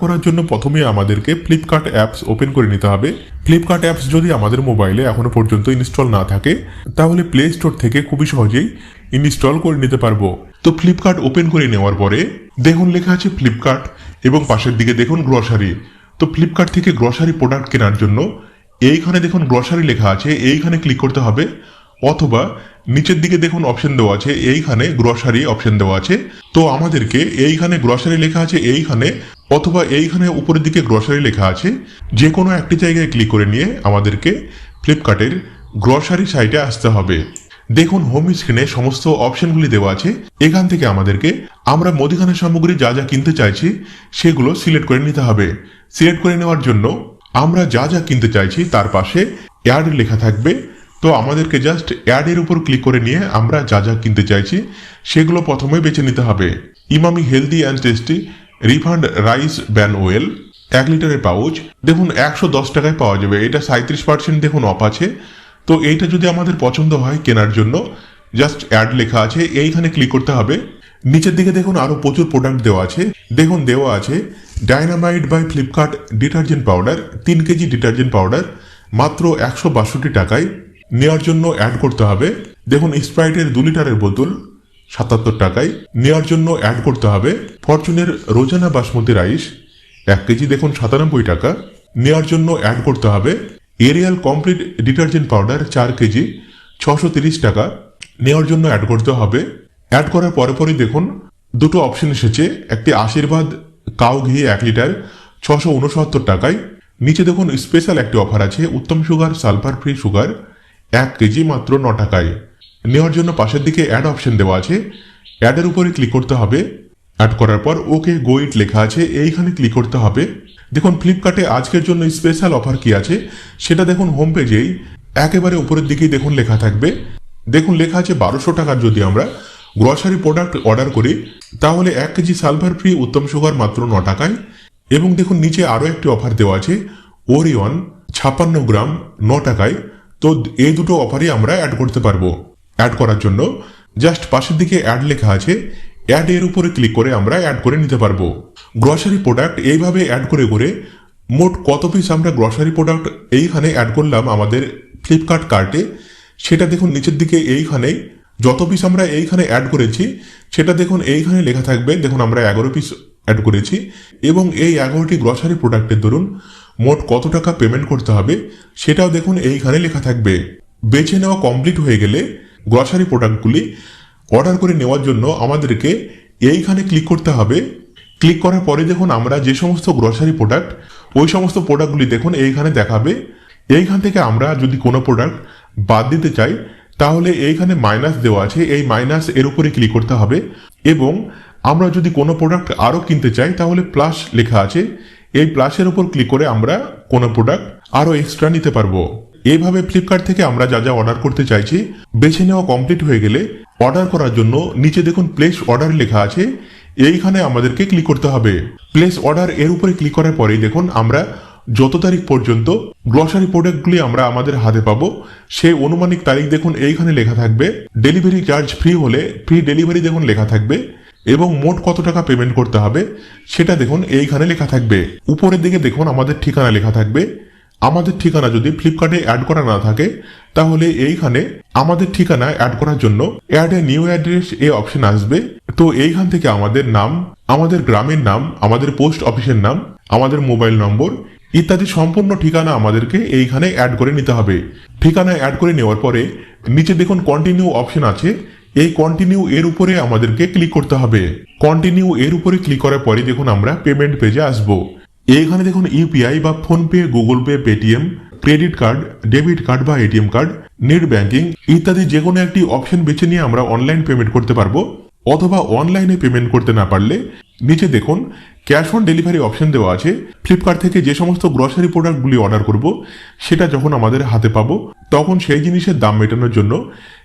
করার জন্য প্রথমে আমাদেরকে ফ্লিপকার্ট অ্যাপস ওপেন করে নিতে হবে। ফ্লিপকার্ট অ্যাপস যদি আমাদের মোবাইলে এখনও পর্যন্ত ইনস্টল না থাকে, তাহলে প্লে স্টোর থেকে খুবই সহজেই ইনস্টল করে নিতে পারব। তো ফ্লিপকার্ট ওপেন করে নেওয়ার পরে দেখুন লেখা আছে ফ্লিপকার্ট এবং পাশের দিকে দেখুন গ্রসারি তো ফ্লিপকার্ট থেকে গ্রসারি প্রোডাক্ট কেনার জন্য এইখানে দেখুন গ্রসারি লেখা আছে, এইখানে ক্লিক করতে হবে। অথবা নিচের দিকে দেখুন অপশন দেওয়া আছে, এইখানে গ্রসারি অপশন দেওয়া আছে। তো আমাদেরকে এইখানে গ্রসারি লেখা আছে, এইখানে অথবা এইখানে উপরের দিকে গ্রসারি লেখা আছে। যে কোনো একটি জায়গায় ক্লিক করে নিয়ে আমাদেরকে ফ্লিপকার্টের গ্রসারি সাইটে আসতে হবে। দেখুন হোম স্ক্রিনে সমস্ত অপশনগুলি দেওয়া আছে। এখান থেকে আমাদেরকে আমরা মুদিখানা সামগ্রী যা যা কিনতে চাইছি, সেগুলো সিলেক্ট করে নিতে হবে। সিলেক্ট করে নেওয়ার জন্য আমরা যা যা কিনতে চাইছি, তার পাশে অ্যাড লেখা থাকবে। তো আমাদেরকে জাস্ট অ্যাডের উপর ক্লিক করে নিয়ে আমরা যা যা কিনতে চাইছি, সেগুলো প্রথমে বেছে নিতে হবে। Emami healthy and tasty refined rice bran oil এক লিটারের পাউচ। দেখুন, একশো দশ টাকায় পাওয়া যাবে। এটা সাঁত্রিশ পার্সেন্ট দেখুন অফ আছে। তো এইটা যদি আমাদের পছন্দ হয় কেনার জন্য জাস্ট অ্যাড লেখা আছে, এইখানে ক্লিক করতে হবে। নিচের দিকে দেখুন আরও প্রচুর প্রোডাক্ট দেওয়া আছে। দেখুন, দেওয়া আছে dynamite by Flipkart detergent powder তিন কেজি ডিটারজেন্ট পাউডার মাত্র একশো বাষট্টি টাকায়। নেওয়ার জন্য অ্যাড করতে হবে। দেখুন স্প্রাইটের দু লিটারের বোতল, সাতাত্তর টাকায়। নেওয়ার জন্য অ্যাড করতে হবে ফরচুনের রোজানা বাসমতি রাইস, এক কেজি দেখুন, সাতানব্বই টাকা। নেওয়ার জন্য অ্যাড করতে হবে এরিয়াল কমপ্লিট ডিটারজেন্ট পাউডার চার কেজি, ছশো তিরিশ টাকা। নেওয়ার জন্য অ্যাড করতে হবে। অ্যাড করার পরে পরেই দেখুন, দুটো অপশন এসেছে। একটি আশীর্বাদ কাউ ঘি এক লিটার, ছশো উনসত্তর টাকায়। নিচে দেখুন স্পেশাল একটি অফার আছে, Uttam sugar sulphur free sugar এক কেজি মাত্র ন টাকায়। নেওয়ার জন্য পাশের দিকে অ্যাড অপশন দেওয়া আছে। অ্যাডের উপরে ক্লিক করতে হবে। অ্যাড করার পর ওকে গো ইট লেখা আছে। এইখানে ক্লিক করতে হবে। দেখুন ফ্লিপকার্টে আজকের জন্য স্পেশাল অফার কি আছে? সেটা দেখুন হোম পেজেই একেবারে উপরের দিকেই দেখুন লেখা থাকবে। দেখুন, লেখা আছে বারোশো টাকার যদি আমরা গ্রসারি প্রোডাক্ট অর্ডার করি, তাহলে এক KG sulphur free Uttam sugar মাত্র ন টাকায়। এবং দেখুন, নিচে আরও একটি অফার দেওয়া আছে। ওরিয়ন ছাপ্পান্ন গ্রাম, ন টাকায়। তো এই দুটো অফারই আমরা অ্যাড করতে পারব। অ্যাড করার জন্য জাস্ট পাশের দিকে অ্যাড লেখা আছে অ্যাড এর উপরে ক্লিক করে আমরা অ্যাড করে নিতে পারব। গ্রসারি প্রোডাক্ট এইভাবে অ্যাড করে করে মোট কত পিস আমরা গ্রসারি প্রোডাক্ট এইখানে অ্যাড করলাম আমাদের ফ্লিপকার্ট কার্টে সেটা দেখুন নিচের দিকে এইখানে যত পিস আমরা এইখানে অ্যাড করেছি, সেটা দেখুন এইখানে লেখা থাকবে, দেখুন আমরা এগারো পিস অ্যাড করেছি এবং এই এগারোটি গ্রসারি প্রোডাক্টের ধরুন মোট কত টাকা পেমেন্ট করতে হবে সেটাও দেখুন এইখানে লেখা থাকবে। বেছে নেওয়া কমপ্লিট হয়ে গেলে গ্রসারি প্রোডাক্টগুলি অর্ডার করে নেওয়ার জন্য আমাদেরকে এইখানে ক্লিক করতে হবে। ক্লিক করার পরে দেখুন আমরা যে সমস্ত গ্রসারি প্রোডাক্ট ওই সমস্ত প্রোডাক্টগুলি দেখুন এইখানে দেখাবে। এইখান থেকে আমরা যদি কোনো প্রোডাক্ট বাদ দিতে চাই, তাহলে এইখানে মাইনাস দেওয়া আছে। এই মাইনাস এর উপরে ক্লিক করতে হবে এবং আমরা যদি কোনো প্রোডাক্ট আরও কিনতে চাই, তাহলে প্লাস লেখা আছে। এই প্লাসের উপর ক্লিক করে আমরা কোনো প্রোডাক্ট আরও এক্সট্রা নিতে পারব। এইভাবে ফ্লিপকার্ট থেকে আমরা যা যা অর্ডার করতে চাইছি, বেছে নেওয়া কমপ্লিট হয়ে গেলে অর্ডার করার জন্য নিচে দেখুন প্লেস অর্ডার লেখা আছে। এইখানে আমাদেরকে ক্লিক করতে হবে। প্লেস অর্ডার এর উপরে ক্লিক করার পরেই দেখুন আমরা যত তারিখ পর্যন্ত গ্রসারি প্রোডাক্টগুলি আমরা আমাদের হাতে পাবো, সেই অনুমানিক তারিখ দেখুন এইখানে লেখা থাকবে। ডেলিভারি চার্জ ফ্রি হলে ফ্রি ডেলিভারি দেখুন লেখা থাকবে। এবং মোট কত টাকা পেমেন্ট করতে হবে, সেটা দেখুন, এইখানে লেখা থাকবে। উপরের দিকে দেখুন, আমাদের ঠিকানা লেখা থাকবে। আমাদের ঠিকানা যদি ফ্লিপকার্টে অ্যাড করা না থাকে, তাহলে এইখানে আমাদের ঠিকানা অ্যাড করার জন্য add a new address a option আসবে। তো এইখান থেকে আমাদের নাম, আমাদের গ্রামের নাম, আমাদের পোস্ট অফিসের নাম, আমাদের মোবাইল নম্বর ইত্যাদি সম্পূর্ণ ঠিকানা আমাদেরকে এইখানে অ্যাড করে নিতে হবে। ঠিকানা অ্যাড করে নেওয়ার পরে নিচে দেখুন কন্টিনিউ অপশন আছে। এই কন্টিনিউ এর উপরে আমাদেরকে ক্লিক করতে হবে। কন্টিনিউ এর উপরে ক্লিক করার পরে দেখুন আমরা পেমেন্ট পেজে আসব। এইখানে দেখুন ইউপিআই বা PhonePe Google Pay Paytm credit card debit card বা এটিএম কার্ড নেট ব্যাংকিং ইত্যাদি যে কোনো একটি অপশন বেছে নিয়ে আমরা অনলাইন পেমেন্ট করতে পারব অথবা অনলাইনে পেমেন্ট করতে না পারলে নিচে দেখুন ক্যাশ অন ডেলিভারি অপশন দেওয়া আছে। ফ্লিপকার্ট থেকে যে সমস্ত গ্রসারি প্রোডাক্টগুলি অর্ডার করব, সেটা যখন আমাদের হাতে পাবো, তখন সেই জিনিসের দাম মেটানোর জন্য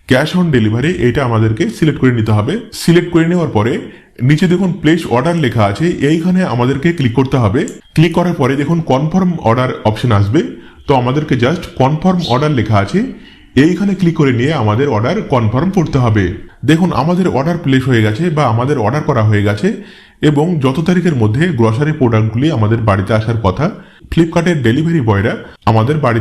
ক্যাশ অন ডেলিভারি, এটা আমাদেরকে সিলেক্ট করে নিতে হবে। সিলেক্ট করে নেওয়ার পরে নিচে দেখুন প্লেস অর্ডার লেখা আছে, এইখানে আমাদেরকে ক্লিক করতে হবে। ক্লিক করার পরে দেখুন কনফার্ম অর্ডার অপশন আসবে। তো আমাদেরকে জাস্ট কনফার্ম অর্ডার লেখা আছে, এইখানে ক্লিক করে নিয়ে আমাদের অর্ডার কনফার্ম করতে হবে। দেখুন আমাদের অর্ডার প্লেস হয়ে গেছে বা আমাদের অর্ডার করা হয়ে গেছে এবং যত তারিখের মধ্যে গ্রসারি প্রোডাক্টগুলি আমাদের বাড়িতে আসার কথা, ফ্লিপকার্টের ডেলিভারি বয়রা আমাদের বাড়ি